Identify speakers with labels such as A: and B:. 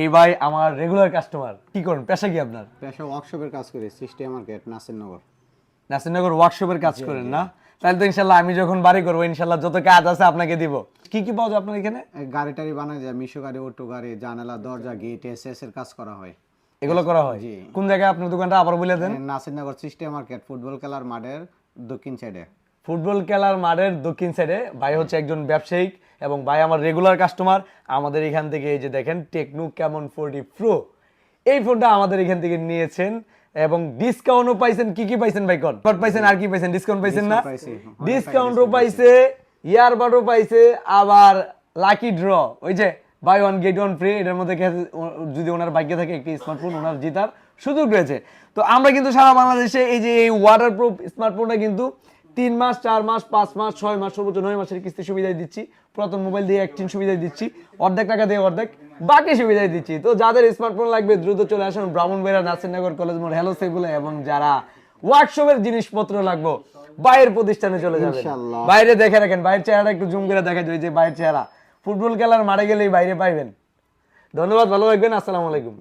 A: এই ভাই আমার রেগুলার কাস্টমার কি করেন পেশা কি আপনার?
B: পেশা ওয়ার্কশপের কাজ করি সিস্টেম মার্কেট নাসিরনগর।
A: নাসিরনগর ওয়ার্কশপের কাজ করেন না? তাহলে তো ইনশাল্লাহ আমি যখন বাড়ি করব ইনশাল্লাহ যত কাজ আছে আপনাকে দিব। কি কি পাওয়া যায় আপনার এখানে?
B: গাড়ি টাড়ি বানায় যায় মিশো গাড়ি অটো গাড়ি জানালা দরজা গেট এস এস এর কাজ করা হয়।
A: এগুলো করা হয়? কোন জায়গায় আপনার দোকানটা আবার বলে দেন?
B: নাসিরনগর সিস্টেম মার্কেট ফুটবল খেলার মাঠের দক্ষিণ সাইডে
A: ফুটবল খেলার মাঠের দক্ষিণ সাইডে ভাই হচ্ছে একজন ব্যবসায়িক এবং ভাই আমার রেগুলার কাস্টমার আমাদের এখান থেকে এই যে দেখেন টেকনো কেমন ফোরটি প্রো এই ফোনটা আমাদের এখান থেকে নিয়েছেন এবং ডিসকাউন্টও পাইছেন। কি কি পাইছেন ভাই কন? কট পাইছেন আর কি পাইছেন? ডিসকাউন্ট পাইছেন না? ডিসকাউন্টও পাইছে ইয়ারবাডও পাইছে আবার লাকি ড্র ওই যে buy one get one free এটার মধ্যে যদি ওনার ভাগ্যে থাকে একটি স্মার্টফোন ওনার জেতার সুযোগ রয়েছে। তো আমরা কিন্তু সারা বাংলাদেশে এই যে এই ওয়াটার প্রুফ স্মার্টফোনটা কিন্তু তিন মাস চার মাস পাঁচ মাস ছয় মাস সর্বোচ্চ নয় মাসের কিস্তি সুবিধায় দিচ্ছি। পুরাতন মোবাইল দিয়ে একটিন সুবিধায় দিচ্ছি। অর্ধেক টাকা দিয়ে অর্ধেক বাকি সুবিধায় দিচ্ছি। তো যাদের স্মার্টফোন লাগবে দ্রুত চলে আসুন ব্রাহ্মণবেড়া নাসিরনগর কলেজ মোড় হ্যালো সেগুলো এবং যারা ওয়ার্কশপের জিনিসপত্র লাগবো বাইরের প্রতিষ্ঠানে চলে যাবেন। বাইরে দেখে রাখেন বাইরের চেহারা একটু জুম করে দেখা যায় যে বাইরের চেহারা। ফুটবল খেলার মাঠে গেলেই বাইরে পাইবেন। ধন্যবাদ ভালো থাকবেন আসসালামু আলাইকুম।